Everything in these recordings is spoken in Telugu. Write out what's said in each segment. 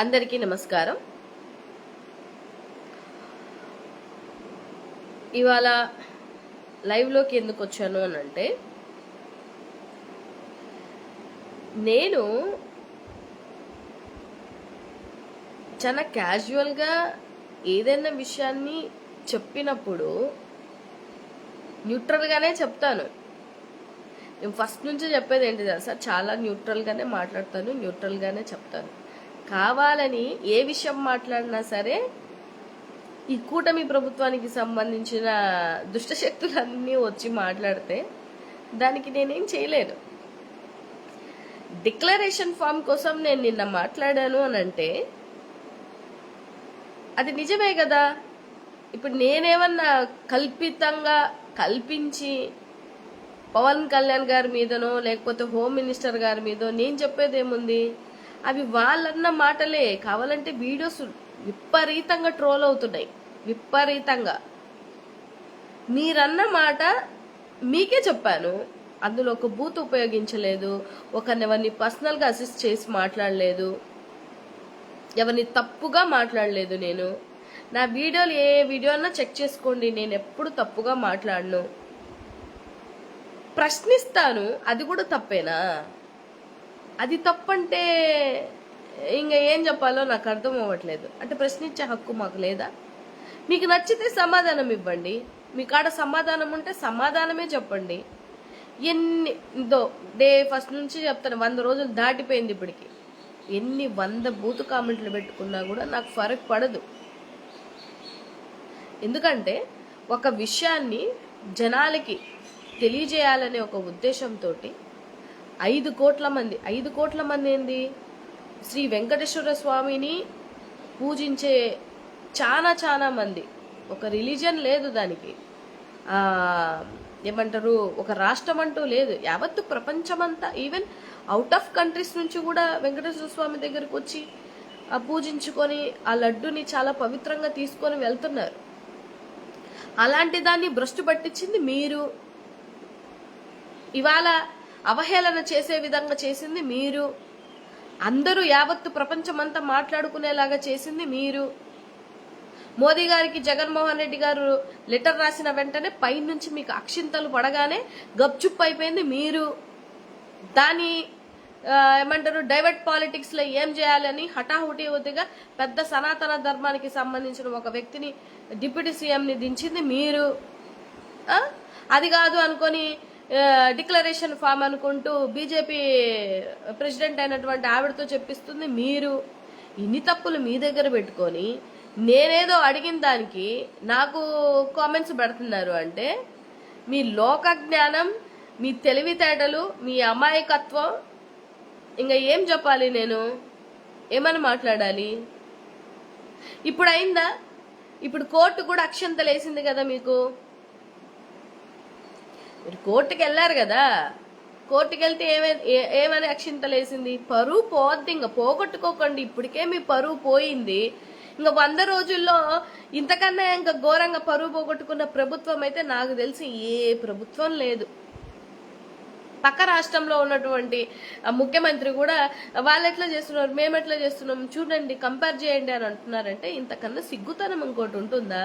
అందరికీ నమస్కారం. ఇవాళ లైవ్లోకి ఎందుకు వచ్చాను అని అంటే నేను చాలా క్యాజువల్గా ఏదైనా విషయాన్ని చెప్పినప్పుడు న్యూట్రల్గానే చెప్తాను. నేను ఫస్ట్ నుంచి చెప్పేది ఏంటి తెలుసా? చాలా న్యూట్రల్గానే మాట్లాడతాను న్యూట్రల్గానే చెప్తాను. కావాలని ఏ విషయం మాట్లాడినా సరే ఈ కూటమి ప్రభుత్వానికి సంబంధించిన దుష్టశక్తులన్నీ వచ్చి మాట్లాడితే దానికి నేనేం చేయలేను. డిక్లరేషన్ ఫామ్ కోసం నేను నిన్న మాట్లాడాను అని అంటే అది నిజమే కదా? ఇప్పుడు నేనేమన్నా కల్పితంగా కల్పించి పవన్ కళ్యాణ్ గారి మీదనో లేకపోతే హోమ్ మినిస్టర్ గారి మీదో నేను చెప్పేది ఏముంది అవి వాళ్ళన్న మాటలే. కావాలంటే వీడియోస్ విపరీతంగా ట్రోల్ అవుతున్నాయి. విపరీతంగా. మీరన్న మాట మీకే చెప్పాను. అందులో ఒక బూత్ ఉపయోగించలేదు. ఒకరిని ఎవరిని పర్సనల్గా అసిస్ట్ చేసి మాట్లాడలేదు. ఎవరిని తప్పుగా మాట్లాడలేదు నేను. నా వీడియోలు ఏ వీడియో అన్నా చెక్ చేసుకోండి. నేను ఎప్పుడు తప్పుగా మాట్లాడను. ప్రశ్నిస్తాను. అది కూడా తప్పేనా? అది తప్పంటే ఇంకా ఏం చెప్పాలో నాకు అర్థం అవ్వట్లేదు. అంటే ప్రశ్నించే హక్కు మాకు లేదా? మీకు నచ్చితే సమాధానం ఇవ్వండి. మీ కాడ సమాధానం ఉంటే సమాధానమే చెప్పండి. ఎన్ని దో డే ఫస్ట్ నుంచి చెప్తాను వంద రోజులు దాటిపోయింది ఇప్పటికి. ఎన్ని వంద బూతు కామెంట్లు పెట్టుకున్నా కూడా నాకు ఫరక్ పడదు. ఎందుకంటే ఒక విషయాన్ని జనాలకి తెలియజేయాలనే ఒక ఉద్దేశంతో ఐదు కోట్ల మంది. ఐదు కోట్ల మంది ఏంది? శ్రీ వెంకటేశ్వర స్వామిని పూజించే చాలా చాలా మంది. ఒక రిలీజన్ లేదు దానికి. ఏమంటారు? ఒక రాష్ట్రం అంటూ లేదు. యావత్తు ప్రపంచమంతా ఈవెన్ అవుట్ ఆఫ్ కంట్రీస్ నుంచి కూడా వెంకటేశ్వర స్వామి దగ్గరకు వచ్చి పూజించుకొని ఆ లడ్డుని చాలా పవిత్రంగా తీసుకొని వెళ్తున్నారు. అలాంటి దాన్ని భ్రష్టు పట్టించింది మీరు. ఇవాళ అవహేళన చేసే విధంగా చేసింది మీరు. అందరూ యావత్తు ప్రపంచమంతా మాట్లాడుకునేలాగా చేసింది మీరు. మోదీ గారికి జగన్మోహన్ రెడ్డి గారు లెటర్ రాసిన వెంటనే పైనుంచి మీకు అక్షింతలు పడగానే గప్చుప్ అయిపోయింది మీరు. దాని ఏమంటారు డైవర్ట్ పాలిటిక్స్లో ఏం చేయాలని హఠాహుటిగా పెద్ద సనాతన ధర్మానికి సంబంధించిన ఒక వ్యక్తిని డిప్యూటీ సీఎంని దించింది మీరు. అది కాదు అనుకొని డిక్లరేషన్ ఫామ్ అనుకుంటూ బీజేపీ ప్రెసిడెంట్ అయినటువంటి ఆవిడతో చెప్పిస్తుంది మీరు ఇన్ని తప్పులు మీ దగ్గర పెట్టుకొని నేనేదో అడిగిన దానికి నాకు కామెంట్స్ పెడుతున్నారు అంటే మీ లోక జ్ఞానం మీ తెలివితేటలు మీ అమాయకత్వం ఇంకా ఏం చెప్పాలి నేను? ఏమని మాట్లాడాలి? ఇప్పుడు అయిందా? ఇప్పుడు కోర్టు కూడా అక్షంతలేసింది కదా మీకు? మీరు కోర్టుకి వెళ్ళారు కదా. కోర్టుకి వెళ్తే ఏమే ఏమని అక్షింతలేసింది పరువు పోద్ది ఇంకా పోగొట్టుకోకండి. ఇప్పటికే మీ పరువు పోయింది. ఇంకా వంద రోజుల్లో ఇంతకన్నా ఇంకా ఘోరంగా పరువు పోగొట్టుకున్న ప్రభుత్వం అయితే నాకు తెలిసి ఏ ప్రభుత్వం లేదు. పక్క రాష్ట్రంలో ఉన్నటువంటి ముఖ్యమంత్రి కూడా వాళ్ళు ఎట్లా చేస్తున్నారు? మేము ఎట్లా చేస్తున్నాం? చూడండి కంపేర్ చేయండి అని అంటున్నారంటే ఇంతకన్నా సిగ్గుతనం ఇంకోటి ఉంటుందా?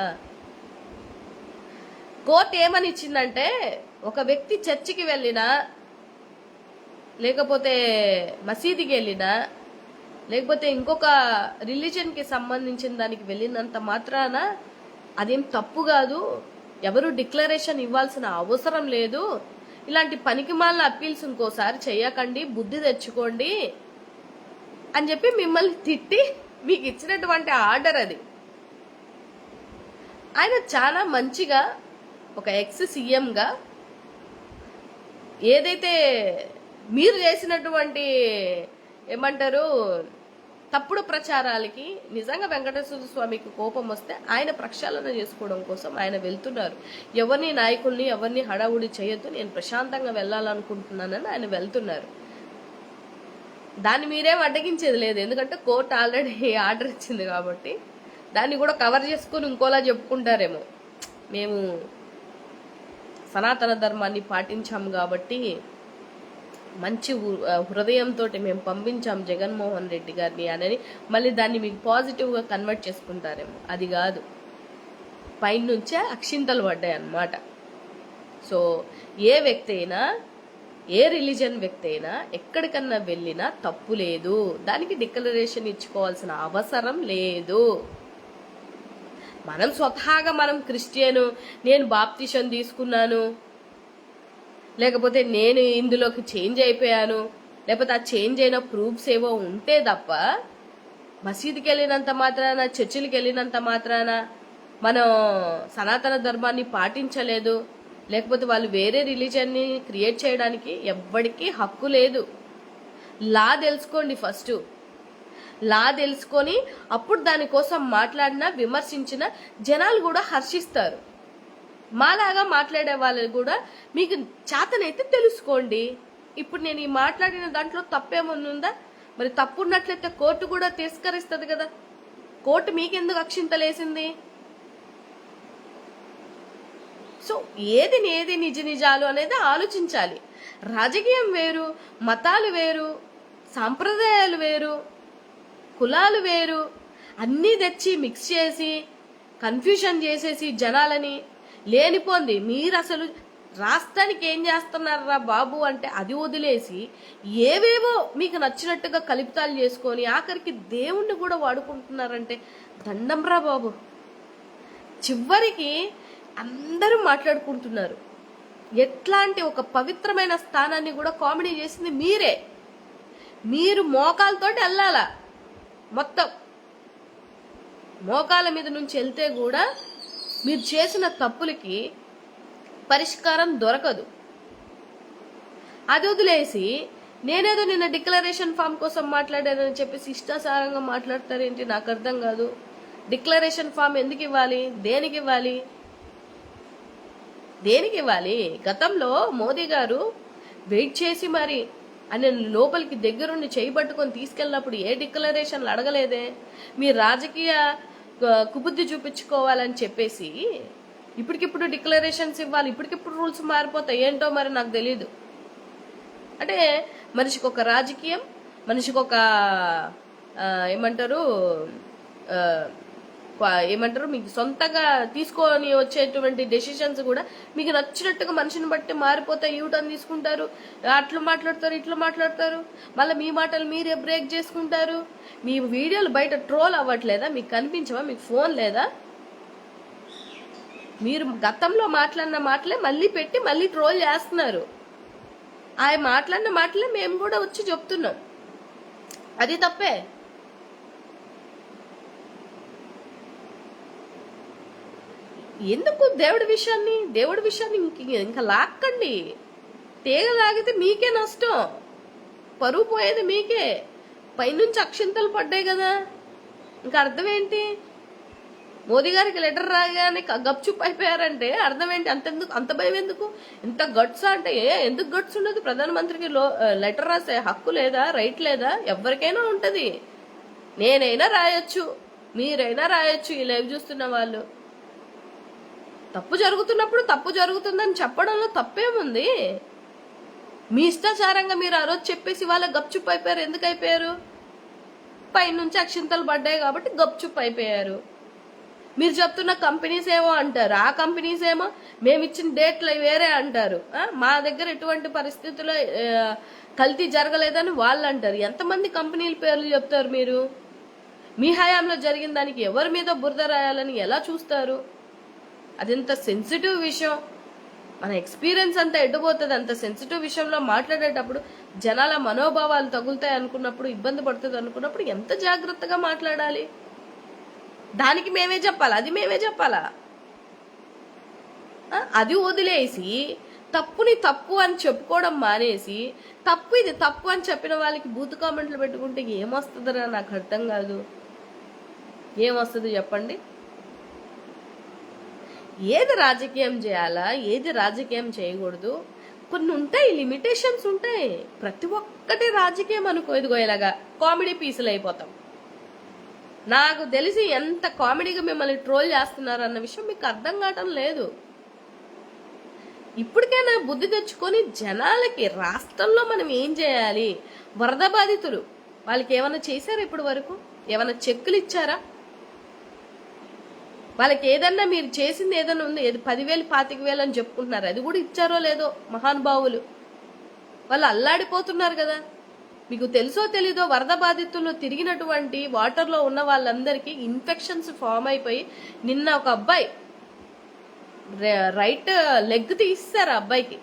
కోర్టు ఏమని ఇచ్చిందంటే ఒక వ్యక్తి చర్చికి వెళ్ళినా లేకపోతే మసీదుకి వెళ్ళినా లేకపోతే ఇంకొక రిలీజన్కి సంబంధించిన దానికి వెళ్ళినంత మాత్రాన అదేం తప్పు కాదు. ఎవరు డిక్లరేషన్ ఇవ్వాల్సిన అవసరం లేదు. ఇలాంటి పనికిమాలిన అప్పీల్స్ ఇంకోసారి చేయకండి బుద్ధి తెచ్చుకోండి అని చెప్పి మిమ్మల్ని తిట్టి మీకు ఇచ్చినటువంటి ఆర్డర్ అది. ఆయన చాలా మంచిగా ఒక ఎక్స్ సీఎంగా ఏదైతే మీరు చేసినటువంటి ఏమంటారు తప్పుడు ప్రచారాలకి నిజంగా వెంకటేశ్వర స్వామికి కోపం వస్తే ఆయన ప్రక్షాళన చేసుకోవడం కోసం ఆయన వెళ్తున్నారు. ఎవరిని నాయకుల్ని ఎవరిని హడావుడి చేయొద్దు నేను ప్రశాంతంగా వెళ్ళాలనుకుంటున్నానని ఆయన వెళ్తున్నారు. దాన్ని మీరేం అడ్డగించేది లేదు. ఎందుకంటే కోర్టు ఆల్రెడీ ఆర్డర్ ఇచ్చింది కాబట్టి దాన్ని కూడా కవర్ చేసుకుని ఇంకోలా చెప్పుకుంటారేమో. మేము సనాతన ధర్మాన్ని పాటించాము కాబట్టి మంచి హృదయంతో మేము పంపించాం జగన్మోహన్ రెడ్డి గారిని అని మళ్ళీ దాన్ని మీకు పాజిటివ్గా కన్వర్ట్ చేసుకుంటారేమో. అది కాదు. పైనుంచే అక్షింతలు పడ్డాయి అన్నమాట. సో ఏ వ్యక్తి అయినా ఏ రిలీజన్ వ్యక్తి అయినా ఎక్కడికన్నా వెళ్ళినా తప్పు లేదు. దానికి డిక్లరేషన్ ఇచ్చుకోవాల్సిన అవసరం లేదు. మనం స్వతహాగా మనం క్రిస్టియను నేను బాప్తిషన్ తీసుకున్నాను. లేకపోతే నేను ఇందులోకి చేంజ్ అయిపోయాను. లేకపోతే ఆ చేంజ్ అయిన ప్రూఫ్స్ ఏవో ఉంటే తప్ప మసీదుకి వెళ్ళినంత మాత్రాన చర్చిలకు వెళ్ళినంత మాత్రాన మనం సనాతన ధర్మాన్ని పాటించలేదు. లేకపోతే వాళ్ళు వేరే రిలీజన్ని క్రియేట్ చేయడానికి ఎవ్వడికి హక్కు లేదు. లా తెలుసుకోండి ఫస్ట్. లా తెలుసుకొని అప్పుడు దానికోసం మాట్లాడినా విమర్శించిన జనాలు కూడా హర్షిస్తారు. మాలాగా మాట్లాడే వాళ్ళు కూడా మీకు చేతనైతే తెలుసుకోండి. ఇప్పుడు నేను ఈ మాట్లాడిన దాంట్లో తప్పేమన్నా ఉందా మరి తప్పున్నట్లయితే కోర్టు కూడా తిరస్కరిస్తుంది కదా. కోర్టు మీకెందుకు అక్షింతలేసింది సో ఏది ఏది నిజ నిజాలు అనేది ఆలోచించాలి. రాజకీయం వేరు మతాలు వేరు సాంప్రదాయాలు వేరు కులాలు వేరు. అన్నీ తెచ్చి మిక్స్ చేసి కన్ఫ్యూషన్ చేసేసి జనాలని లేనిపోంది. మీరు అసలు రాష్ట్రానికి ఏం చేస్తున్నారా బాబు అంటే అది వదిలేసి ఏవేవో మీకు నచ్చినట్టుగా కలుపుతాలు చేసుకొని ఆఖరికి దేవుణ్ణి కూడా వాడుకుంటున్నారంటే దండంరా బాబు. చివరికి అందరూ మాట్లాడుకుంటున్నారు. ఎట్లాంటి ఒక పవిత్రమైన స్థానాన్ని కూడా కామెడీ చేసింది మీరే. మీరు మోకాలతోటి వెళ్ళాలా మొత్తం. మోకాల మీద నుంచి వెళ్తే కూడా మీరు చేసిన తప్పులకి పరిష్కారం దొరకదు. అది వదిలేసి నేనేదో నిన్న డిక్లరేషన్ ఫామ్ కోసం మాట్లాడానని చెప్పేసి ఇష్టాసారంగా మాట్లాడతారేంటి నాకు అర్థం కాదు. డిక్లరేషన్ ఫామ్ ఎందుకు ఇవ్వాలి? దేనికి ఇవ్వాలి? దేనికి ఇవ్వాలి? గతంలో మోదీ గారు వెయిట్ చేసి మరి ఆయన లోపలికి దగ్గరుండి చేయి పట్టుకొని తీసుకెళ్ళినప్పుడు ఏ డిక్లరేషన్లు అడగలేదే? మీ రాజకీయ కుబుద్ధి చూపించుకోవాలని చెప్పేసి ఇప్పటికిప్పుడు డిక్లరేషన్స్ ఇవ్వాలి ఇప్పటికిప్పుడు రూల్స్ మారిపోతాయి. ఏంటో మరి నాకు తెలియదు అంటే మనిషికి ఒక రాజకీయం మనిషికి ఒక ఏమంటారు ఏమంటారు మీకు సొంతంగా తీసుకొని వచ్చేటువంటి డెసిషన్స్ కూడా మీకు నచ్చినట్టుగా మనిషిని బట్టి మారిపోతే యూటర్న్ తీసుకుంటారు. అట్లు మాట్లాడతారు ఇట్లు మాట్లాడతారు. మళ్ళీ మీ మాటలు మీరే బ్రేక్ చేసుకుంటారు. మీ వీడియోలు బయట ట్రోల్ అవ్వట్లేదా? మీకు కనిపించవా? మీకు ఫోన్ లేదా? మీరు గతంలో మాట్లాడిన మాటలే మళ్ళీ పెట్టి మళ్ళీ ట్రోల్ చేస్తున్నారు. ఆ మాట్లాడిన మాటలే మేము కూడా వచ్చి చెప్తున్నాం. అది తప్పే. ఎందుకు దేవుడి విషయాన్ని దేవుడి విషయాన్ని ఇంక ఇంకా లాక్కండి. తీగ లాగితే మీకే నష్టం. పరువు పోయేది మీకే. పైనుంచి అక్షింతలు పడ్డాయి కదా. ఇంకా అర్థం ఏంటి మోదీ గారికి లెటర్ రాగానే గప్చుప్ అయిపోయారంటే అర్థం ఏంటి అంతెందుకు అంత భయం ఎందుకు? ఇంత గట్స్ అంటే ఏ ఎందుకు గట్స్ ఉండదు? ప్రధానమంత్రికి లో లెటర్ రాసే హక్కు లేదా రైట్ లేదా? ఎవరికైనా ఉంటుంది. నేనైనా రాయొచ్చు. మీరైనా రాయొచ్చు ఈ లైవ్ చూస్తున్న వాళ్ళు. తప్పు జరుగుతున్నప్పుడు తప్పు జరుగుతుందని చెప్పడంలో తప్పేముంది? మీ ఇష్టాచారంగా మీరు ఆ రోజు చెప్పేసి వాళ్ళ గప్చుప్ అయిపోయారు. ఎందుకు అయిపోయారు? పైనుంచి అక్షింతలు పడ్డాయి కాబట్టి గప్చుప్ అయిపోయారు. మీరు చెప్తున్న కంపెనీస్ ఏమో అంటారు. ఆ కంపెనీస్ ఏమో మేము ఇచ్చిన డేట్లు వేరే అంటారు. మా దగ్గర ఎటువంటి పరిస్థితుల్లో కల్తీ జరగలేదని వాళ్ళు అంటారు. ఎంతమంది కంపెనీల పేర్లు చెప్తారు మీరు? మీ హయాంలో జరిగిన దానికి ఎవరి మీద బురద రాయాలని ఎలా చూస్తారు? అది సెన్సిటివ్ విషయం? మన ఎక్స్పీరియన్స్ అంతా ఎడ్డుపోతుంది అంత సెన్సిటివ్ విషయంలో మాట్లాడేటప్పుడు జనాల మనోభావాలు తగులుతాయి అనుకున్నప్పుడు ఇబ్బంది పడుతుంది అనుకున్నప్పుడు ఎంత జాగ్రత్తగా మాట్లాడాలి? దానికి మేమే చెప్పాలా? అది మేమే చెప్పాలా? అది వదిలేసి తప్పుని తప్పు అని చెప్పుకోవడం మానేసి తప్పు ఇది తప్పు అని చెప్పిన వాళ్ళకి బూత్ కామెంట్లు పెట్టుకుంటే ఏమొస్తుందిరా? నాకు అర్థం కాదు. ఏమొస్తుంది చెప్పండి? ఏది రాజకీయం చేయాలా ఏది రాజకీయం చేయకూడదు కొన్ని ఉంటాయి లిమిటేషన్స్ ఉంటాయి. ప్రతి ఒక్కటి రాజకీయం అనుకో ఇదిగో ఇలాగా కామెడీ పీసులు అయిపోతాం. నాకు తెలిసి ఎంత కామెడీగా మిమ్మల్ని ట్రోల్ చేస్తున్నారు అన్న విషయం మీకు అర్థం కావటం లేదు. ఇప్పటికైనా బుద్ధి తెచ్చుకొని జనాలకి రాష్ట్రంలో మనం ఏం చేయాలి? వరద బాధితులు వాళ్ళకి ఏమైనా చేశారా ఇప్పటి వరకు? ఏమైనా చెక్కులు ఇచ్చారా? వాళ్ళకి ఏదన్నా మీరు చేసింది ఏదన్నా ఉంది ఏది పదివేలు పాతిక వేలు అని చెప్పుకుంటున్నారు. అది కూడా ఇచ్చారో లేదో మహానుభావులు. వాళ్ళు అల్లాడిపోతున్నారు కదా. మీకు తెలుసో తెలీదో వరద బాధితులు తిరిగినటువంటి వాటర్లో ఉన్న వాళ్ళందరికీ ఇన్ఫెక్షన్స్ ఫామ్ అయిపోయి నిన్న ఒక అబ్బాయి రైట్ లెగ్ తీస్తారు ఆ అబ్బాయికి.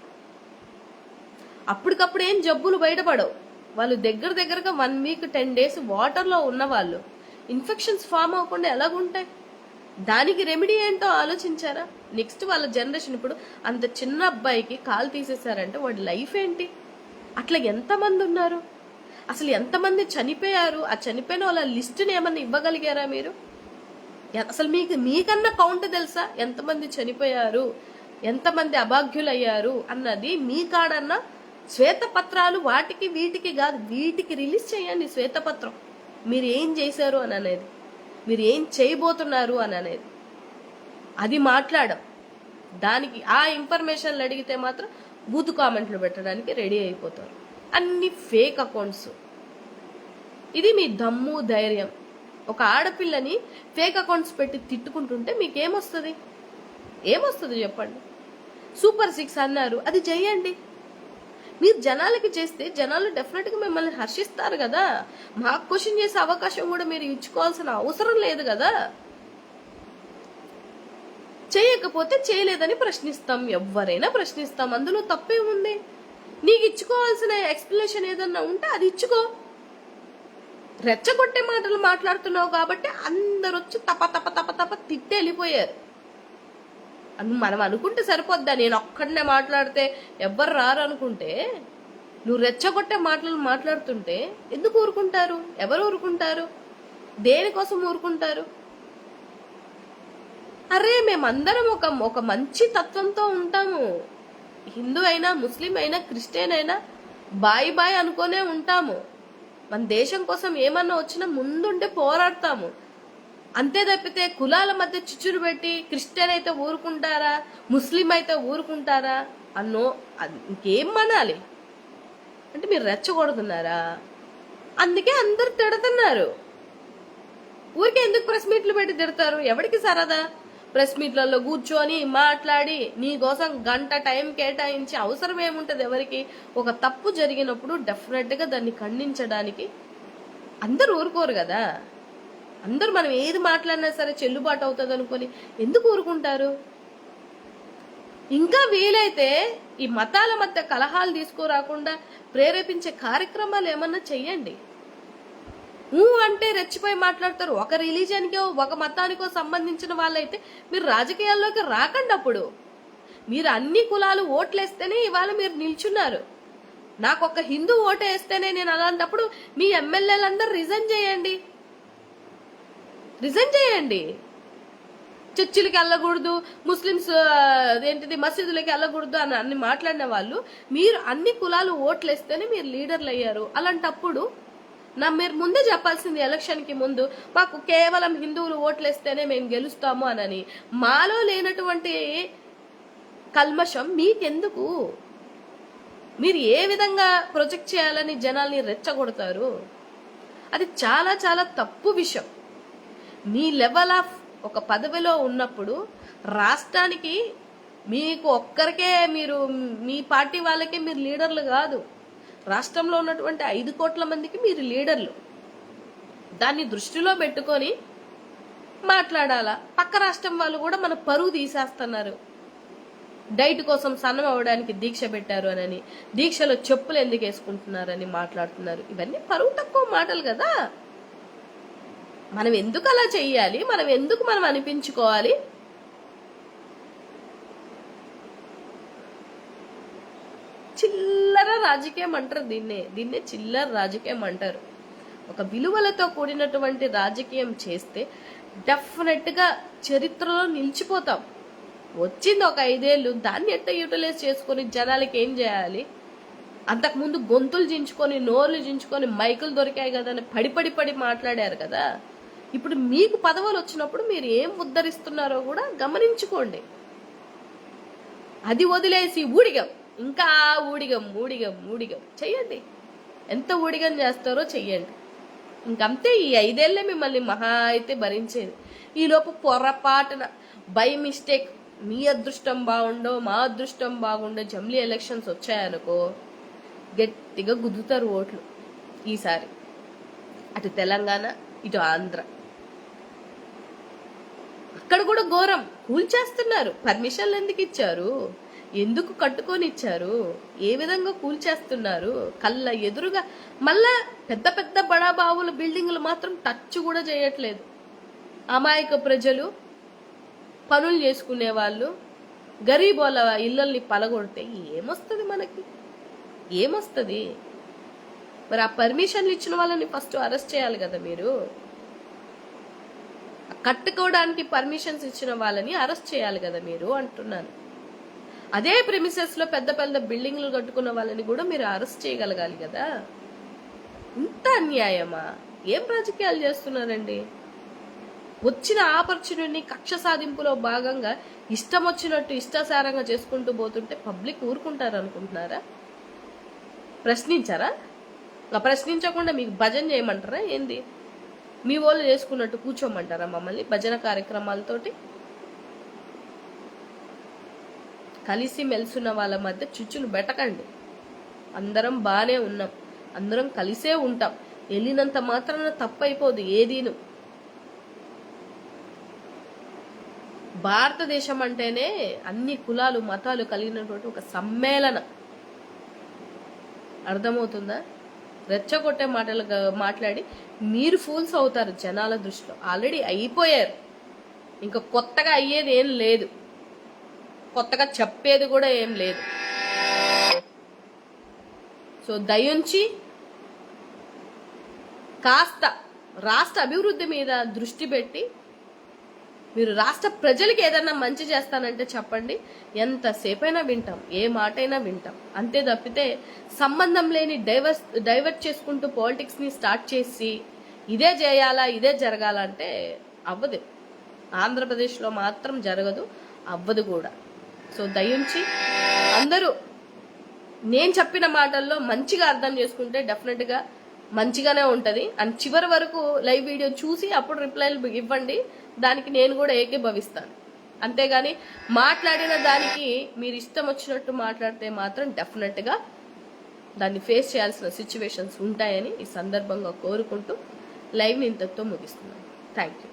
అప్పటికప్పుడు ఏం జబ్బులు బయటపడవు. వాళ్ళు దగ్గర దగ్గరగా వన్ వీక్ టెన్ డేస్ వాటర్లో ఉన్న వాళ్ళు. ఇన్ఫెక్షన్స్ ఫామ్ అవ్వకుండా ఎలాగుంటాయి? దానికి రెమెడీ ఏంటో ఆలోచించారా? నెక్స్ట్ వాళ్ళ జనరేషన్ ఇప్పుడు అంత చిన్న అబ్బాయికి కాలు తీసేశారంటే వాడి లైఫ్ ఏంటి? అట్లా ఎంతమంది ఉన్నారు? అసలు ఎంతమంది చనిపోయారు? ఆ చనిపోయిన వాళ్ళ లిస్టుని ఏమన్నా ఇవ్వగలిగారా మీరు? అసలు మీకు మీకన్నా కౌంట్ తెలుసా? ఎంతమంది చనిపోయారు? ఎంతమంది అభాగ్యులయ్యారు? అన్నది మీ కాడన్నా శ్వేతపత్రాలు వాటికి వీటికి కాదు వీటికి రిలీజ్ చేయండి శ్వేతపత్రం. మీరు ఏం చేశారు అని అనేది. మీరు ఏం చేయబోతున్నారు అని అనేది. అది మాట్లాడం. దానికి ఆ ఇన్ఫర్మేషన్లు అడిగితే మాత్రం బూత్ కామెంట్లు పెట్టడానికి రెడీ అయిపోతారు. అన్ని ఫేక్ అకౌంట్స్ ఇది మీ దమ్ము ధైర్యం. ఒక ఆడపిల్లని ఫేక్ అకౌంట్స్ పెట్టి తిట్టుకుంటుంటే మీకేమొస్తుంది? ఏమొస్తుంది చెప్పండి? సూపర్ సిక్స్ అన్నారు అది చెయ్యండి మీరు జనాలకి చేస్తే జనాలు డెఫినెట్గా మిమ్మల్ని హర్షిస్తారు కదా. మాకు క్వశ్చన్ చేసే అవకాశం కూడా మీరు ఇచ్చుకోవాల్సిన అవసరం లేదు కదా. చేయకపోతే చేయలేదని ప్రశ్నిస్తాం ఎవరైనా ప్రశ్నిస్తాం. అందులో తప్పే ఉంది. నీకు ఇచ్చుకోవాల్సిన ఎక్స్ప్లెనేషన్ ఏదన్నా ఉంటే అది ఇచ్చుకో. రెచ్చగొట్టే మాటలు మాట్లాడుతున్నావు కాబట్టి అందరు వచ్చి తప తప తప తప తిట్టి వెళ్ళిపోయారు. మనం అనుకుంటే సరిపోద్దా? నేను ఒక్కడనే మాట్లాడితే ఎవ్వరు రారు అనుకుంటే నువ్వు రెచ్చగొట్టే మాటలు మాట్లాడుతుంటే ఎందుకు ఊరుకుంటారు? ఎవరు ఊరుకుంటారు? దేనికోసం ఊరుకుంటారు? అరే మేమందరం ఒక ఒక మంచి తత్వంతో ఉంటాము. హిందూ అయినా ముస్లిం అయినా క్రిస్టియన్ అయినా బాయ్ బాయ్ అనుకోనే ఉంటాము. మన దేశం కోసం ఏమన్నా వచ్చినా ముందుండి పోరాడతాము. అంతే తప్పితే కులాల మధ్య చిచ్చురు పెట్టి క్రిస్టియన్ అయితే ఊరుకుంటారా? ముస్లిం అయితే ఊరుకుంటారా? అన్నో అది ఇంకేం మనాలి? అంటే మీరు రెచ్చగొడుతున్నారా? అందుకే అందరు తిడుతున్నారు. ఊరికే ఎందుకు ప్రెస్ మీట్లు పెట్టి తిడతారు? ఎవరికి సరదా? ప్రెస్ మీట్లలో కూర్చొని మాట్లాడి నీ కోసం గంట టైం కేటాయించి అవసరం ఏముంటుంది ఎవరికి? ఒక తప్పు జరిగినప్పుడు డెఫినెట్గా దాన్ని ఖండించడానికి అందరు ఊరుకోరు కదా? అందరూ మనం ఏది మాట్లాడినా సరే చెల్లుబాటు అవుతుంది అనుకొని ఎందుకు ఊరుకుంటారు? ఇంకా వీలైతే ఈ మతాల మధ్య కలహాలు తీసుకురాకుండా ప్రేరేపించే కార్యక్రమాలు ఏమన్నా చెయ్యండి. ఊ అంటే రెచ్చిపోయి మాట్లాడతారు. ఒక రిలీజియన్కో ఒక మతానికో సంబంధించిన వాళ్ళైతే మీరు రాజకీయాల్లోకి రాకండి అప్పుడు. మీరు అన్ని కులాలు ఓట్లేస్తేనే ఇవాళ మీరు నిల్చున్నారు. నాకు ఒక హిందూ ఓటు వేస్తేనే నేను అలాంటప్పుడు మీ ఎమ్మెల్యేలందరూ రిజైన్ చేయండి. రిజైన్ చేయండి. చర్చిలకి వెళ్ళకూడదు ముస్లిమ్స్ ఏంటిది అదేంటిది మసీదులకి వెళ్ళకూడదు అని అన్ని మాట్లాడిన వాళ్ళు మీరు అన్ని కులాలు ఓట్లు వేస్తేనే మీరు లీడర్లు అయ్యారు. అలాంటప్పుడు నా మీరు ముందే చెప్పాల్సింది ఎలక్షన్కి ముందు మాకు కేవలం హిందువులు ఓట్లు వేస్తేనే మేము గెలుస్తాము అనని. మాలో లేనటువంటి కల్మషం మీకెందుకు? మీరు ఏ విధంగా ప్రొజెక్ట్ చేయాలని జనాల్ని రెచ్చగొడతారు? అది చాలా చాలా తప్పు విషయం. మీ లెవెల్ ఆఫ్ ఒక పదవిలో ఉన్నప్పుడు రాష్ట్రానికి మీకు ఒక్కరికే మీరు మీ పార్టీ వాళ్ళకే మీరు లీడర్లు కాదు. రాష్ట్రంలో ఉన్నటువంటి ఐదు కోట్ల మందికి మీరు లీడర్లు. దాన్ని దృష్టిలో పెట్టుకొని మాట్లాడాలా? పక్క రాష్ట్రం వాళ్ళు కూడా మన పరువు తీసేస్తున్నారు. డైట్ కోసం సన్నం అవ్వడానికి దీక్ష పెట్టారు అని దీక్షలో చెప్పులు ఎందుకు వేసుకుంటున్నారని మాట్లాడుతున్నారు. ఇవన్నీ పరువు తక్కువ మాటలు కదా. మనం ఎందుకు అలా చెయ్యాలి? మనం ఎందుకు మనం అనిపించుకోవాలి? చిల్లర రాజకీయం అంటారు దీన్నే. దీన్నే చిల్లర రాజకీయం అంటారు. ఒక విలువలతో కూడినటువంటి రాజకీయం చేస్తే డెఫినెట్గా చరిత్రలో నిలిచిపోతాం. వచ్చింది ఒక ఐదేళ్ళు దాన్ని ఎట్ట యూటిలైజ్ చేసుకొని జనాలకి ఏం చేయాలి? అంతకుముందు గొంతులు జించుకొని నోర్లు జించుకొని మైకులు దొరికాయి కదా అని పడి పడి పడి మాట్లాడారు కదా. ఇప్పుడు మీకు పదవులు వచ్చినప్పుడు మీరు ఏం ఉద్ధరిస్తున్నారో కూడా గమనించుకోండి. అది వదిలేసి ఊడిగం. ఇంకా ఊడిగం ఊడిగం ఊడిగం. చెయ్యండి. ఎంత ఊడిగం చేస్తారో చెయ్యండి. ఇంకంతే ఈ ఐదేళ్ళే మిమ్మల్ని మహా అయితే భరించేది. ఈలోపు పొరపాటున బై మిస్టేక్ మీ అదృష్టం బాగుండో మా అదృష్టం బాగుండో జమ్లీ ఎలక్షన్స్ వచ్చాయనుకో గట్టిగా గుద్దుతారు ఓట్లు ఈసారి. అటు తెలంగాణ ఇటు ఆంధ్ర. అక్కడ కూడా ఘోరం. కూల్చేస్తున్నారు పర్మిషన్లు ఎందుకు ఇచ్చారు? ఎందుకు కట్టుకొని ఇచ్చారు ఏ విధంగా కూల్చేస్తున్నారు కళ్ళ ఎదురుగా మళ్ళా పెద్ద పెద్ద బడాబావుల బిల్డింగులు మాత్రం టచ్ కూడా చేయట్లేదు. అమాయక ప్రజలు పనులు చేసుకునే వాళ్ళు గరీబోల ఇళ్ళల్ని పలగొడితే ఏమొస్తుంది మనకి? ఏమొస్తుంది? మరి ఆ పర్మిషన్లు ఇచ్చిన వాళ్ళని ఫస్ట్ అరెస్ట్ చేయాలి కదా మీరు? కట్టుకోవడానికి పర్మిషన్స్ ఇచ్చిన వాళ్ళని అరెస్ట్ చేయాలి కదా మీరు అంటున్నాను. అదే ప్రిమిసెస్లో పెద్ద పెద్ద బిల్డింగ్లు కట్టుకున్న వాళ్ళని కూడా మీరు అరెస్ట్ చేయగలగాలి కదా. ఇంత అన్యాయమా? ఏం రాజకీయాలు చేస్తున్నారండి? వచ్చిన ఆపర్చునిటీని కక్ష సాధింపులో భాగంగా ఇష్టం వచ్చినట్టు ఇష్టాసారంగా చేసుకుంటూ పోతుంటే పబ్లిక్ ఊరుకుంటారు అనుకుంటున్నారా? ప్రశ్నించారా? ప్రశ్నించకుండా మీకు భజన చేయమంటారా? ఏంది? మీ వాళ్ళు చేసుకున్నట్టు కూర్చోమంటారా మమ్మల్ని? భజన కార్యక్రమాలతోటి? కలిసి మెలిసిన వాళ్ళ మధ్య చుచ్చులు బెటకండి. అందరం బాగానే ఉన్నాం. అందరం కలిసే ఉంటాం. వెళ్ళినంత మాత్రాన తప్పైపోదు ఏదీను. భారతదేశం అంటేనే అన్ని కులాలు మతాలు కలిగినటువంటి ఒక సమ్మేళన. అర్థమవుతుందా? రెచ్చగొట్టే మాటలు మాట్లాడి మీరు ఫూల్స్ అవుతారు జనాల దృష్టిలో. ఆల్రెడీ అయిపోయారు. ఇంకా కొత్తగా అయ్యేది ఏం లేదు. కొత్తగా చెప్పేది కూడా ఏం లేదు. సో దయుంచి కాస్త రాష్ట్ర అభివృద్ధి మీద దృష్టి పెట్టి మీరు రాష్ట్ర ప్రజలకి ఏదైనా మంచి చేస్తానంటే చెప్పండి. ఎంతసేపైనా వింటాం ఏ మాటైనా వింటాం. అంతే తప్పితే సంబంధం లేని డైవర్స్ డైవర్ట్ చేసుకుంటూ పాలిటిక్స్ని స్టార్ట్ చేసి ఇదే చేయాలా ఇదే జరగాలంటే అవ్వదు. ఆంధ్రప్రదేశ్లో మాత్రం జరగదు అవ్వదు కూడా. సో దయించి అందరూ నేను చెప్పిన మాటల్లో మంచిగా అర్థం చేసుకుంటే డెఫినెట్గా మంచిగానే ఉంటుంది. అండ్ చివరి వరకు లైవ్ వీడియో చూసి అప్పుడు రిప్లైలు ఇవ్వండి. దానికి నేను కూడా ఏకీభవిస్తాను. అంతేగాని మాట్లాడిన దానికి మీరు ఇష్టం వచ్చినట్టు మాట్లాడితే మాత్రం డెఫినెట్గా దాన్ని ఫేస్ చేయాల్సిన సిచ్యువేషన్స్ ఉంటాయని ఈ సందర్భంగా కోరుకుంటూ లైవ్ని ఇంతతో ముగిస్తున్నాను. Thank you